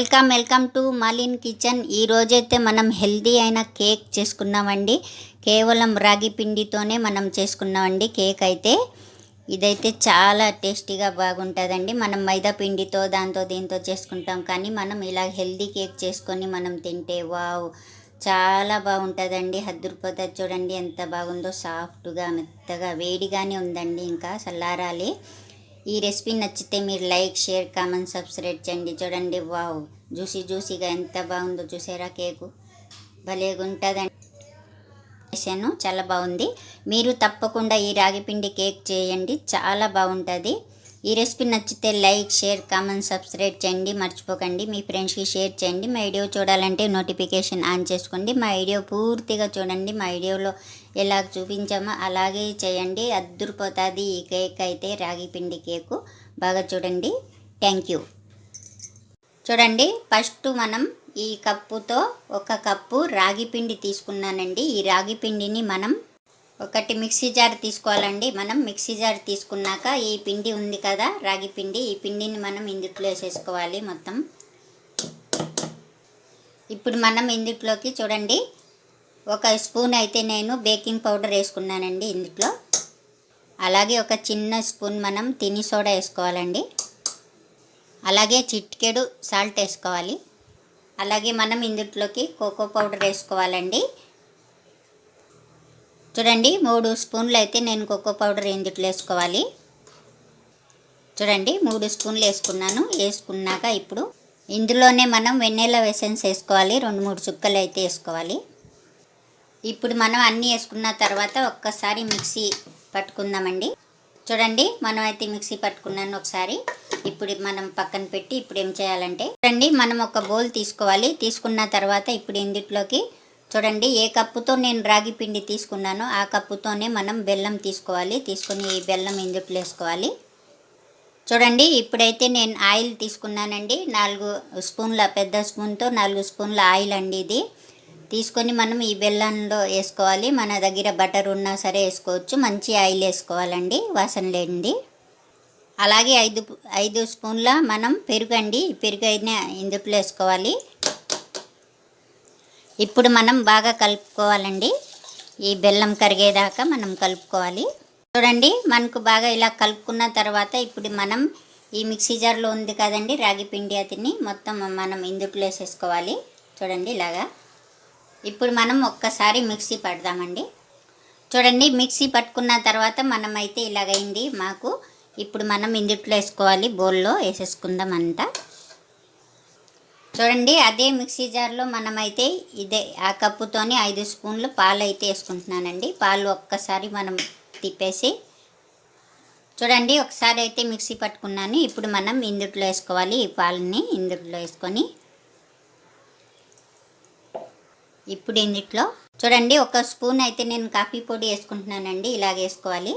Welcome welcome to మలిన్ kitchen. ఈ రోజైతే మనం హెల్దీ అయిన కేక్ చేసుకున్నామండి. కేవలం రాగి పిండితోనే మనం చేసుకున్నామండి కేక్ అయితే ఇదైతే చాలా టేస్టీగా బాగుంటుందండి. మనం మైదా పిండితో దాంతో దీంతో చేసుకుంటాం. కానీ మనం ఇలా హెల్దీ కేక్ చేసుకొని మనం తింటే వావ్ చాలా బాగుంటుందండి. హద్దురుపోతుంది చూడండి ఎంత బాగుందో సాఫ్ట్గా మెత్తగా వేడిగానే ఉందండి. ఇంకా చల్లారాలి ఈ రెసిపీ నచ్చితే మీరు లైక్ షేర్ కామెంట్ సబ్స్క్రైబ్ చేయండి. చూడండి వావ్ జ్యూసీ జ్యూసీగా ఎంత బాగుందో చూసారా కేకు? భలేగా ఉంటుందండి చేశాను చాలా బాగుంది. మీరు తప్పకుండా ఈ రాగిపిండి కేక్ చేయండి చాలా బాగుంటుంది. ఈ రెసిపీ నచ్చితే లైక్ షేర్ కామెంట్ సబ్స్క్రైబ్ చేయండి. మర్చిపోకండి. మీ ఫ్రెండ్స్కి షేర్ చేయండి. మా వీడియో చూడాలంటే నోటిఫికేషన్ ఆన్ చేసుకోండి. మా వీడియో పూర్తిగా చూడండి. మా వీడియోలో ఎలా చూపించామో అలాగే చేయండి. అద్దరిపోతుంది ఈ కేక్ అయితే రాగి పిండి కేకు. బాగా చూడండి. Thank you. చూడండి ఫస్ట్ మనం ఈ కప్పుతో ఒక కప్పు రాగి పిండి తీసుకున్నానండి. ఈ రాగి పిండిని మనం ఒకటి మిక్సీ జార్ తీసుకోవాలండి. మనం మిక్సీ జార్ తీసుకున్నాక ఈ పిండి ఉంది కదా రాగి పిండి ఈ పిండిని మనం ఇందుట్లో వేసేసుకోవాలి మొత్తం. ఇప్పుడు మనం ఇందుట్లోకి చూడండి ఒక స్పూన్ అయితే నేను బేకింగ్ పౌడర్ వేసుకున్నానండి ఇందుట్లో అలాగే ఒక చిన్న స్పూన్ మనం తిని సోడా వేసుకోవాలండి. అలాగే చిట్కెడు సాల్ట్ వేసుకోవాలి. అలాగే మనం ఇందుట్లోకి కోకో పౌడర్ వేసుకోవాలండి. చూడండి మూడు స్పూన్లు అయితే నేను కోకో పౌడర్ ఇందుట్లో వేసుకోవాలి? చూడండి మూడు స్పూన్లు వేసుకున్నాను. వేసుకున్నాక ఇప్పుడు ఇందులోనే మనం వెన్నెల వెసెన్స్ వేసుకోవాలి. రెండు మూడు చుక్కలు అయితే వేసుకోవాలి. ఇప్పుడు మనం అన్నీ వేసుకున్న తర్వాత ఒక్కసారి మిక్సీ పట్టుకుందామండి. చూడండి మనం అయితే మిక్సీ పట్టుకున్నాను ఒకసారి. ఇప్పుడు మనం పక్కన పెట్టి ఇప్పుడు ఏం చేయాలంటే చూడండి మనం ఒక బౌల్ తీసుకోవాలి. తీసుకున్న తర్వాత ఇప్పుడు ఇందుట్లోకి చూడండి ఏ కప్పుతో నేను రాగి పిండి తీసుకున్నానో ఆ కప్పుతోనే మనం బెల్లం తీసుకోవాలి. తీసుకొని ఈ బెల్లం ఇందుట్లో వేసుకోవాలి. చూడండి ఇప్పుడైతే నేను ఆయిల్ తీసుకున్నానండి. నాలుగు స్పూన్ల పెద్ద స్పూన్తో నాలుగు స్పూన్ల ఆయిల్ అండి ఇది. తీసుకొని మనం ఈ బెల్లంలో వేసుకోవాలి. మన దగ్గర బటర్ ఉన్నా సరే వేసుకోవచ్చు. మంచి ఆయిల్ వేసుకోవాలండి వాసన లేనిది. అలాగే ఐదు ఐదు స్పూన్ల మనం పెరుగు అండి పెరుగు అయినా ఇందుట్లో వేసుకోవాలి. ఇప్పుడు మనం బాగా కలుపుకోవాలండి. ఈ బెల్లం కరిగేదాకా మనం కలుపుకోవాలి. చూడండి మనకు బాగా ఇలా కలుపుకున్న తర్వాత ఇప్పుడు మనం ఈ మిక్సీ జార్లో ఉంది కదండి రాగి పిండి అతిని మొత్తం మనం ఇందుట్లో వేసేసుకోవాలి. చూడండి ఇలాగా. ఇప్పుడు మనం ఒక్కసారి మిక్సీ పడదామండి. చూడండి మిక్సీ పట్టుకున్న తర్వాత మనం అయితే ఇలాగైంది. మాకు ఇప్పుడు మనం ఇందుట్లో వేసుకోవాలి బౌల్లో వేసేసుకుందాం అంతా చూడండి అదే మిక్సీ జార్లో మనమైతే ఇదే ఆ కప్పుతోని ఐదు స్పూన్లు పాలు అయితే వేసుకుంటున్నానండి. పాలు ఒక్కసారి మనం తిప్పేసి. చూడండి ఒకసారి అయితే మిక్సీ పట్టుకున్నాను. ఇప్పుడు మనం ఇందుట్లో వేసుకోవాలి ఈ పాలని ఇందుట్లో వేసుకొని. ఇప్పుడు ఇందుట్లో చూడండి ఒక స్పూన్ అయితే నేను కాఫీ పొడి వేసుకుంటున్నానండి. ఇలాగ వేసుకోవాలి.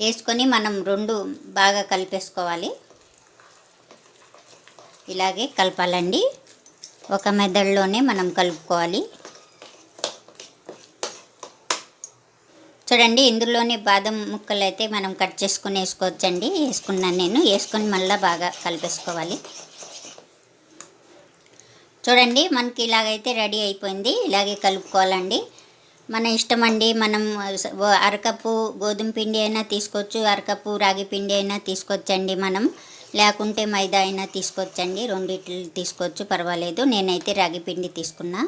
వేసుకొని మనం రెండు బాగా కలిపేసుకోవాలి. ఇలాగే కలపాలండి. ఒక మెదడులోనే మనం కలుపుకోవాలి. చూడండి ఇందులోనే బాదం ముక్కలు అయితే మనం కట్ చేసుకుని వేసుకోవచ్చండి. వేసుకున్నాను నేను. వేసుకొని మళ్ళీ బాగా కలిపేసుకోవాలి. చూడండి మనకి ఇలాగైతే రెడీ అయిపోయింది. ఇలాగే కలుపుకోవాలండి. మన ఇష్టం అండి మనం అరకప్పు గోధుమ పిండి అయినా తీసుకోవచ్చు. అరకప్పు రాగి పిండి అయినా తీసుకోవచ్చండి మనం. లేకుంటే మైదా అయినా తీసుకోవచ్చండి రెండిట్లు తీసుకోవచ్చు పర్వాలేదు. నేనైతే రాగి పిండి తీసుకున్నా.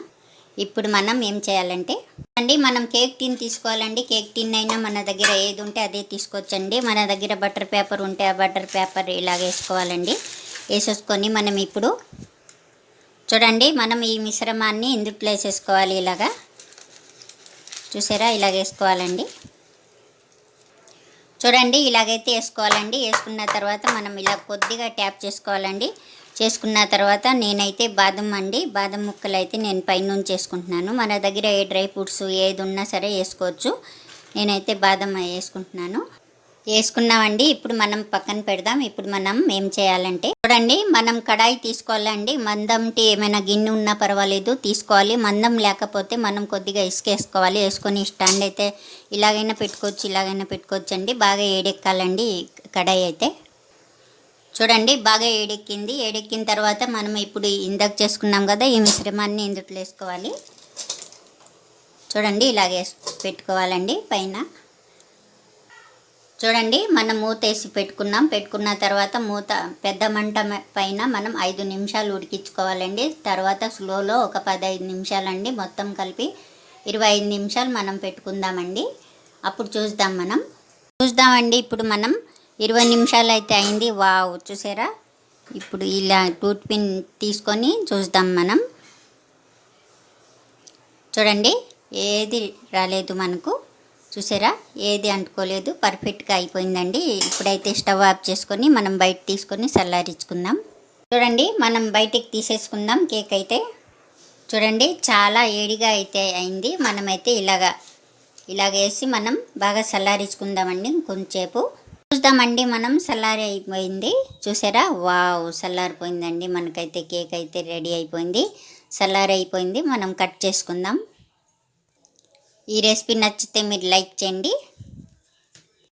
ఇప్పుడు మనం ఏం చేయాలంటే అండి మనం కేక్ టిన్ తీసుకోవాలండి. కేక్ టిన్ అయినా మన దగ్గర ఏది ఉంటే అదే తీసుకోవచ్చండి మన దగ్గర బటర్ పేపర్ ఉంటే ఆ బటర్ పేపర్ ఇలాగ వేసుకోవాలండి. వేసేసుకొని మనం ఇప్పుడు చూడండి మనం ఈ మిశ్రమాన్ని ఇందుట్లో వేసేసుకోవాలి ఇలాగా? చూసారా? ఇలాగ వేసుకోవాలండి. చూడండి ఇలాగైతే వేసుకోవాలండి. వేసుకున్న తర్వాత మనం ఇలా కొద్దిగా ట్యాప్ చేసుకోవాలండి. చేసుకున్న తర్వాత నేనైతే బాదం అండి. బాదం ముక్కలు అయితే నేను పైనుంచి వేసుకుంటున్నాను మన దగ్గర ఏ డ్రై ఫ్రూట్స్ ఏది ఉన్నా సరే వేసుకోవచ్చు. నేనైతే బాదం వేసుకుంటున్నాను. వేసుకున్నామండి ఇప్పుడు మనం పక్కన పెడదాం. ఇప్పుడు మనం ఏం చేయాలంటే చూడండి మనం కడాయి తీసుకోవాలండి. మందంటి ఏమైనా గిన్నె ఉన్నా పర్వాలేదు తీసుకోవాలి. మందం లేకపోతే మనం కొద్దిగా ఇసుక వేసుకోవాలి వేసుకొని స్టాండ్ అయితే ఇలాగైనా పెట్టుకోవచ్చు ఇలాగైనా పెట్టుకోవచ్చు అండి బాగా ఏడెక్కాలండి కడాయి అయితే. చూడండి బాగా ఏడెక్కింది. ఏడెక్కిన తర్వాత మనం ఇప్పుడు ఇందాక చేసుకున్నాం కదా ఈ మిశ్రమాన్ని ఇందుట్లో వేసుకోవాలి. చూడండి ఇలాగే పెట్టుకోవాలండి పైన. చూడండి మనం మూత వేసి పెట్టుకున్నాం. పెట్టుకున్న తర్వాత మూత పెద్ద మంట పైన మనం ఐదు నిమిషాలు ఉడికించుకోవాలండి. తర్వాత స్లోలో ఒక పదహైదు నిమిషాలండి. మొత్తం కలిపి ఇరవై ఐదు నిమిషాలు మనం పెట్టుకుందామండి. అప్పుడు చూద్దాం మనం. చూద్దామండి ఇప్పుడు మనం ఇరవై నిమిషాలు అయితే అయింది. వావ్ చూసారా? ఇప్పుడు ఇలా టూత్ పిన్ తీసుకొని చూద్దాం మనం. చూడండి ఏది రాలేదు మనకు. చూసారా? ఏది అంటుకోలేదు. పర్ఫెక్ట్గా అయిపోయిందండి. ఇప్పుడైతే స్టవ్ ఆఫ్ చేసుకొని మనం బయట తీసుకొని చల్లారించుకుందాం. చూడండి మనం బయటికి తీసేసుకుందాం కేక్ అయితే. చూడండి చాలా ఏడిగా అయితే అయింది. మనమైతే ఇలాగా ఇలాగ వేసి మనం బాగా చల్లారించుకుందామండి కొంచెంసేపు చూద్దామండి మనం చల్లారి అయిపోయింది. చూసారా? వావ్ చల్లారిపోయిందండి. మనకైతే కేక్ అయితే రెడీ అయిపోయింది. చల్లారి అయిపోయింది. మనం కట్ చేసుకుందాం. ఈ రెసిపీ నచ్చితే మీరు లైక్ చేయండి.